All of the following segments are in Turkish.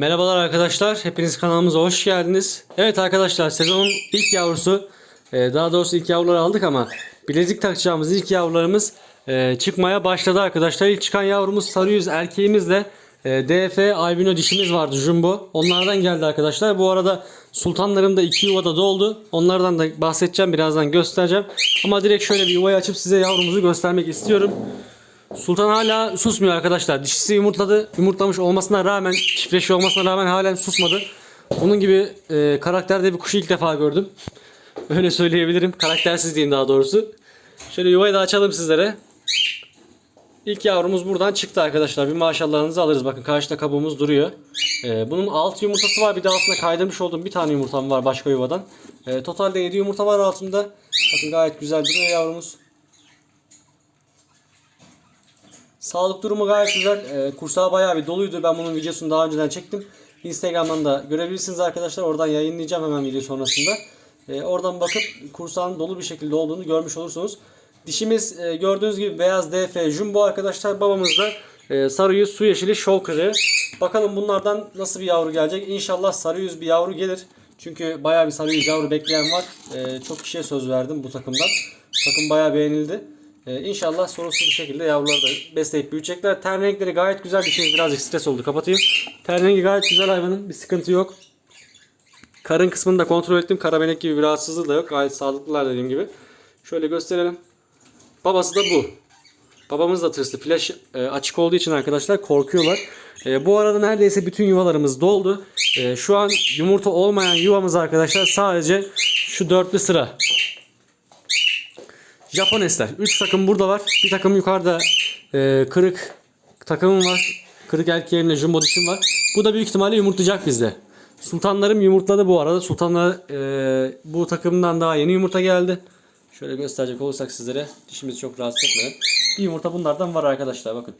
Merhabalar arkadaşlar. Hepiniz kanalımıza hoş geldiniz. Evet arkadaşlar sezonun ilk yavrusu e, daha doğrusu ilk yavruları aldık ama bilezik takacağımız ilk yavrularımız e, çıkmaya başladı arkadaşlar. İlk çıkan yavrumuz sarı yüz erkeğimizle e, DF albino dişimiz vardı jumbo. Onlardan geldi arkadaşlar. Bu arada sultanlarım da iki yuvada doldu. Onlardan da bahsedeceğim birazdan göstereceğim. Ama direkt şöyle bir yuvayı açıp size yavrumuzu göstermek istiyorum. Sultan hala susmuyor arkadaşlar. Dişisi yumurtladı. Yumurtlamış olmasına rağmen, çiftleşiyor olmasına rağmen halen susmadı. Onun gibi e, karakterde bir kuşu ilk defa gördüm. Öyle söyleyebilirim. Karaktersiz diyeyim daha doğrusu. Şöyle yuvayı da açalım sizlere. İlk yavrumuz buradan çıktı arkadaşlar. Bir maşallahınızı alırız. Bakın karşıda kabuğumuz duruyor. E, bunun 6 yumurtası var. Bir de altına kaydırmış olduğum bir tane yumurtam var başka yuvadan. E, totalde 7 yumurta var altında. Bakın gayet güzel duruyor yavrumuz. Sağlık durumu gayet güzel. Ee, kursağı bayağı bir doluydu. Ben bunun videosunu daha önceden çektim. Instagram'dan da görebilirsiniz arkadaşlar. Oradan yayınlayacağım hemen video sonrasında. Ee, oradan bakıp kursağın dolu bir şekilde olduğunu görmüş olursunuz. Dişimiz e, gördüğünüz gibi beyaz DF Jumbo arkadaşlar. Babamız da e, sarı yüz su yeşili şov. Bakalım bunlardan nasıl bir yavru gelecek. İnşallah sarı yüz bir yavru gelir. Çünkü bayağı bir sarı yüz yavru bekleyen var. E, çok kişiye söz verdim bu takımdan. Takım bayağı beğenildi. Ee, inşallah sorunsuz bir şekilde yavruları da besleyip büyüyecekler. Ten renkleri gayet güzel. Bir şey birazcık stres oldu. Kapatayım. Ten rengi gayet güzel hayvanın. Bir sıkıntı yok. Karın kısmını da kontrol ettim. Karabenek gibi bir rahatsızlığı da yok. Gayet sağlıklılar dediğim gibi. Şöyle gösterelim. Babası da bu. Babamız da tırslı. Flash e, açık olduğu için arkadaşlar korkuyorlar. E, bu arada neredeyse bütün yuvalarımız doldu. E, şu an yumurta olmayan yuvamız arkadaşlar sadece şu dörtlü sıra. Japon esler. 3 takım burada var. Bir takım yukarıda e, kırık takımım var. Kırık erkeğimle jumbo dişim var. Bu da büyük ihtimalle yumurtlayacak bizde. Sultanlarım yumurtladı bu arada. Sultanlar e, bu takımdan daha yeni yumurta geldi. Şöyle gösterecek olursak sizlere dişimizi çok rahatsız etmeden. Bir yumurta bunlardan var arkadaşlar bakın.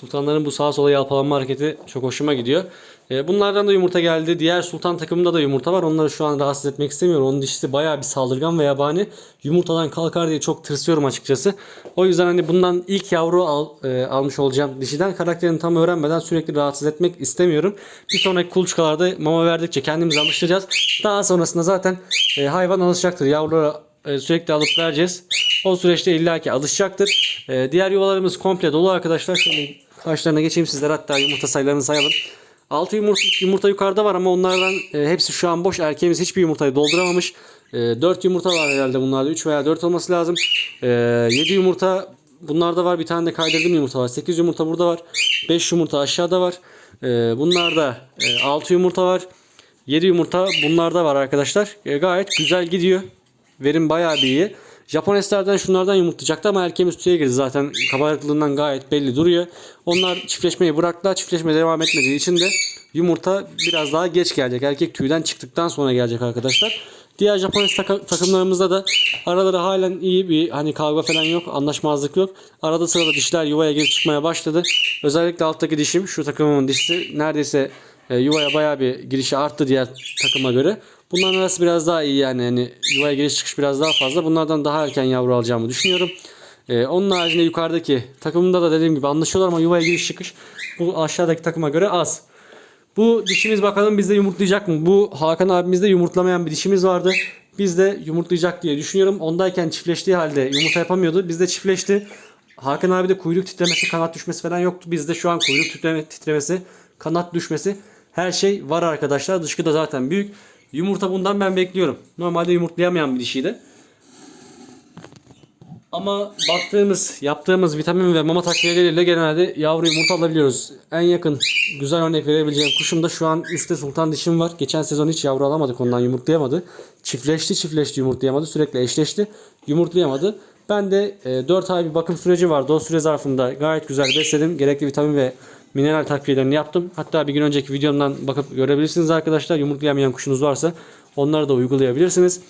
Sultanların bu sağa sola yalpalanma hareketi çok hoşuma gidiyor. Ee, bunlardan da yumurta geldi. Diğer sultan takımında da yumurta var. Onları şu an rahatsız etmek istemiyorum. Onun dişisi bayağı bir saldırgan ve yabani. Yumurtadan kalkar diye çok tırsıyorum açıkçası. O yüzden hani bundan ilk yavru al, e, almış olacağım dişiden karakterini tam öğrenmeden sürekli rahatsız etmek istemiyorum. Bir sonraki kuluçkalarda mama verdikçe kendimizi alıştıracağız. Daha sonrasında zaten e, hayvan alışacaktır. Yavruları e, sürekli alıp vereceğiz. O süreçte illaki alışacaktır. E, diğer yuvalarımız komple dolu arkadaşlar. Şöyle karşılarına geçeyim sizler hatta yumurta sayılarını sayalım. 6 yumurta, yumurta yukarıda var ama onlardan e, hepsi şu an boş. Erkeğimiz hiçbir yumurtayı dolduramamış. E, 4 yumurta var herhalde bunlarda. 3 veya 4 olması lazım. E, 7 yumurta bunlarda var. Bir tane de kaydırdığım yumurta var. 8 yumurta burada var. 5 yumurta aşağıda var. E, bunlarda e, 6 yumurta var. 7 yumurta bunlarda var arkadaşlar. E, gayet güzel gidiyor. Verim bayağı bir iyi. Japon eslerden şunlardan yumurtlayacaktı ama erkeğimiz tüye girdi zaten kabarıklığından gayet belli duruyor. Onlar çiftleşmeyi bıraktılar. Çiftleşme devam etmediği için de yumurta biraz daha geç gelecek. Erkek tüyden çıktıktan sonra gelecek arkadaşlar. Diğer Japon takımlarımızda da araları halen iyi bir hani kavga falan yok. Anlaşmazlık yok. Arada sırada dişler yuvaya girip çıkmaya başladı. Özellikle alttaki dişim şu takımımın dişisi neredeyse e, yuvaya bayağı bir girişi arttı diğer takıma göre. Bunların arası biraz daha iyi yani. yani yuvaya giriş çıkış biraz daha fazla. Bunlardan daha erken yavru alacağımı düşünüyorum. Ee, onun haricinde yukarıdaki takımında da dediğim gibi anlaşıyorlar ama yuvaya giriş çıkış bu aşağıdaki takıma göre az. Bu dişimiz bakalım bizde yumurtlayacak mı? Bu Hakan abimizde yumurtlamayan bir dişimiz vardı. Bizde yumurtlayacak diye düşünüyorum. Ondayken çiftleştiği halde yumurta yapamıyordu. Bizde çiftleşti. Hakan abi de kuyruk titremesi, kanat düşmesi falan yoktu. Bizde şu an kuyruk titreme, titremesi, kanat düşmesi her şey var arkadaşlar. Dışkı da zaten büyük. Yumurta bundan ben bekliyorum. Normalde yumurtlayamayan bir dişiydi. Ama baktığımız, yaptığımız vitamin ve mama takviyeleriyle genelde yavru yumurta alabiliyoruz. En yakın güzel örnek verebileceğim kuşum da şu an üstte sultan dişim var. Geçen sezon hiç yavru alamadık ondan yumurtlayamadı. Çiftleşti çiftleşti yumurtlayamadı. Sürekli eşleşti. Yumurtlayamadı. Ben de e, 4 ay bir bakım süreci vardı. O süre zarfında gayet güzel besledim. Gerekli vitamin ve mineral takviyelerini yaptım. Hatta bir gün önceki videomdan bakıp görebilirsiniz arkadaşlar. Yumurtlayamayan kuşunuz varsa onları da uygulayabilirsiniz.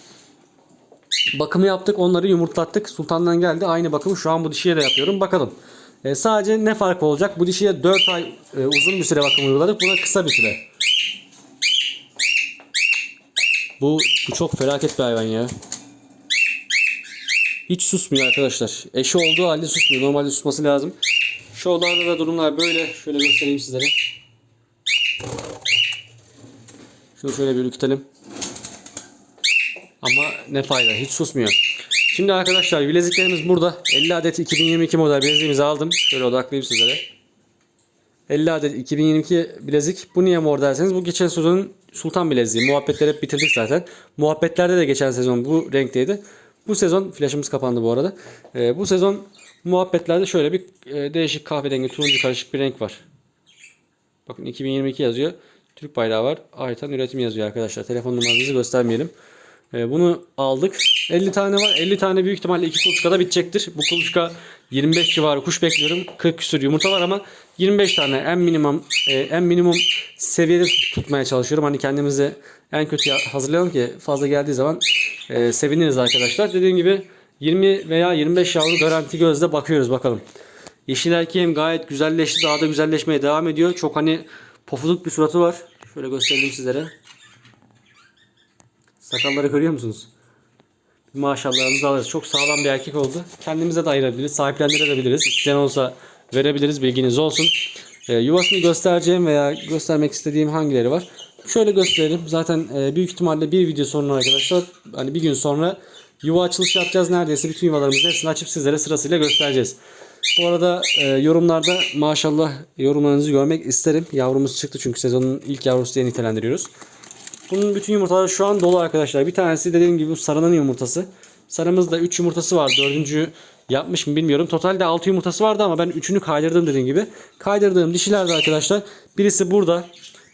Bakımı yaptık. Onları yumurtlattık. Sultan'dan geldi. Aynı bakımı şu an bu dişiye de yapıyorum. Bakalım. E, sadece ne fark olacak? Bu dişiye 4 ay e, uzun bir süre bakım uyguladık. Buna kısa bir süre. Bu, bu çok felaket bir hayvan ya. Hiç susmuyor arkadaşlar. Eşi olduğu halde susmuyor. Normalde susması lazım. Şu odalarda da durumlar böyle. Şöyle göstereyim sizlere. Şunu şöyle bir ürkütelim. Ama ne fayda. Hiç susmuyor. Şimdi arkadaşlar bileziklerimiz burada. 50 adet 2022 model bileziğimizi aldım. Şöyle odaklayayım sizlere. 50 adet 2022 bilezik. Bu niye mor derseniz bu geçen sezonun sultan bileziği. Muhabbetleri hep bitirdik zaten. Muhabbetlerde de geçen sezon bu renkteydi. Bu sezon flaşımız kapandı bu arada. Ee, bu sezon muhabbetlerde şöyle bir e, değişik kahverengi turuncu karışık bir renk var. Bakın 2022 yazıyor. Türk bayrağı var. Aytan üretim yazıyor arkadaşlar. Telefon numaranızı göstermeyelim. Ee, bunu aldık. 50 tane var. 50 tane büyük ihtimalle iki kuluçkada bitecektir. Bu kuluçka 25 civarı kuş bekliyorum. 40 küsur yumurta var ama 25 tane en minimum e, en minimum seviyede tutmaya çalışıyorum. Hani kendimizi en kötü hazırlayalım ki fazla geldiği zaman e, seviniriz arkadaşlar. Dediğim gibi 20 veya 25 yavru garanti gözle bakıyoruz bakalım. Yeşil erkeğim gayet güzelleşti. Daha da güzelleşmeye devam ediyor. Çok hani pofuduk bir suratı var. Şöyle göstereyim sizlere. Sakalları görüyor musunuz? Maşallahınızı alırız. Çok sağlam bir erkek oldu. Kendimize de ayırabiliriz. Sahiplendirebiliriz. İsteyen olsa verebiliriz. Bilginiz olsun. Ee, yuvasını göstereceğim veya göstermek istediğim hangileri var? Şöyle gösterelim. Zaten e, büyük ihtimalle bir video sonra arkadaşlar hani bir gün sonra yuva açılışı yapacağız. Neredeyse bütün yuvalarımızın hepsini açıp sizlere sırasıyla göstereceğiz. Bu arada e, yorumlarda maşallah yorumlarınızı görmek isterim. Yavrumuz çıktı çünkü sezonun ilk yavrusu diye nitelendiriyoruz. Bunun bütün yumurtaları şu an dolu arkadaşlar. Bir tanesi dediğim gibi bu sarının yumurtası. Sarımızda 3 yumurtası var. Dördüncü yapmış mı bilmiyorum. Totalde 6 yumurtası vardı ama ben 3'ünü kaydırdım dediğim gibi. Kaydırdığım dişilerde arkadaşlar birisi burada.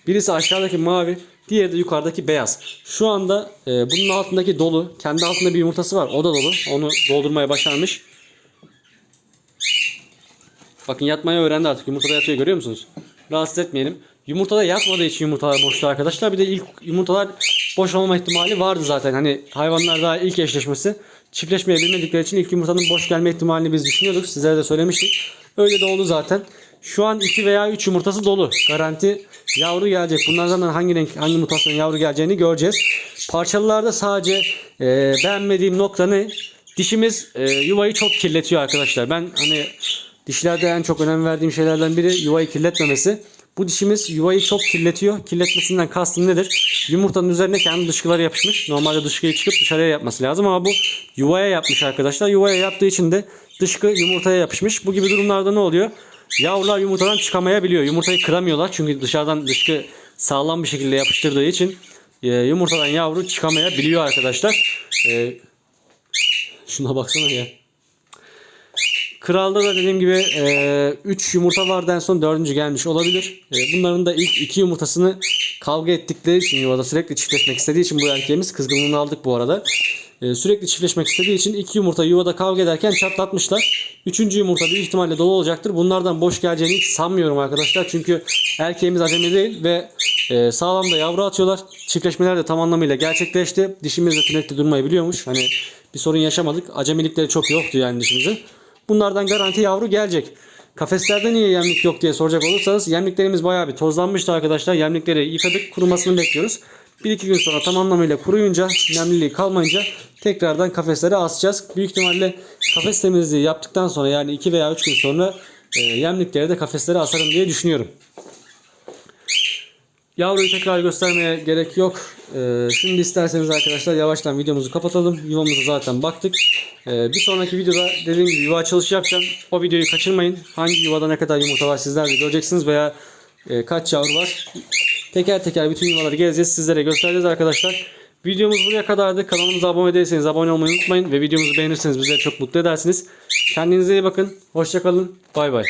Birisi aşağıdaki mavi. Diğeri de yukarıdaki beyaz. Şu anda e, bunun altındaki dolu. Kendi altında bir yumurtası var. O da dolu. Onu doldurmaya başarmış. Bakın yatmayı öğrendi artık. Yumurtada yatıyor görüyor musunuz? Rahatsız etmeyelim. Yumurtada yatmadığı için yumurtalar boştu arkadaşlar. Bir de ilk yumurtalar boş olma ihtimali vardı zaten. Hani hayvanlar daha ilk eşleşmesi. Çiftleşmeye bilmedikleri için ilk yumurtanın boş gelme ihtimalini biz düşünüyorduk. Sizlere de söylemiştik. Öyle de oldu zaten. Şu an 2 veya 3 yumurtası dolu. Garanti yavru gelecek. Bunlardan da hangi renk, hangi mutasyonun yavru geleceğini göreceğiz. Parçalılarda sadece e, beğenmediğim nokta ne? Dişimiz e, yuvayı çok kirletiyor arkadaşlar. Ben hani dişlerde en çok önem verdiğim şeylerden biri yuvayı kirletmemesi. Bu dişimiz yuvayı çok kirletiyor. Kirletmesinden kastım nedir? Yumurtanın üzerine kendi dışkıları yapışmış. Normalde dışkıyı çıkıp dışarıya yapması lazım ama bu yuvaya yapmış arkadaşlar. Yuvaya yaptığı için de dışkı yumurtaya yapışmış. Bu gibi durumlarda ne oluyor? Yavrular yumurtadan çıkamayabiliyor. Yumurtayı kıramıyorlar çünkü dışarıdan dışkı sağlam bir şekilde yapıştırdığı için e, yumurtadan yavru çıkamayabiliyor arkadaşlar. E, şuna baksana ya. Kral'da da dediğim gibi 3 yumurta vardı en son 4. gelmiş olabilir. E, bunların da ilk 2 yumurtasını kavga ettikleri için yuvada sürekli çiftleşmek istediği için bu erkeğimiz kızgınlığını aldık bu arada. E, sürekli çiftleşmek istediği için 2 yumurta yuvada kavga ederken çatlatmışlar. 3. yumurta büyük ihtimalle dolu olacaktır. Bunlardan boş geleceğini hiç sanmıyorum arkadaşlar. Çünkü erkeğimiz acemi değil ve e, sağlam da yavru atıyorlar. Çiftleşmeler de tam anlamıyla gerçekleşti. Dişimiz de tünekte durmayı biliyormuş. Hani bir sorun yaşamadık. Acemilikleri çok yoktu yani dişimizin. Bunlardan garanti yavru gelecek. Kafeslerde niye yemlik yok diye soracak olursanız yemliklerimiz bayağı bir tozlanmıştı arkadaşlar. Yemlikleri yıkadık kurumasını bekliyoruz. 1-2 gün sonra tam anlamıyla kuruyunca nemliliği kalmayınca tekrardan kafeslere asacağız. Büyük ihtimalle kafes temizliği yaptıktan sonra yani 2 veya 3 gün sonra e, yemlikleri de kafeslere asarım diye düşünüyorum. Yavruyu tekrar göstermeye gerek yok. Ee, şimdi isterseniz arkadaşlar yavaştan videomuzu kapatalım. Yuvamıza zaten baktık. Ee, bir sonraki videoda dediğim gibi yuva açılışı yapacağım. O videoyu kaçırmayın. Hangi yuvada ne kadar yumurta var sizler de göreceksiniz veya e, kaç yavru var. Teker teker bütün yuvaları gezeceğiz. Sizlere göstereceğiz arkadaşlar. Videomuz buraya kadardı. Kanalımıza abone değilseniz abone olmayı unutmayın. Ve videomuzu beğenirseniz bizleri çok mutlu edersiniz. Kendinize iyi bakın. Hoşçakalın. Bay bay.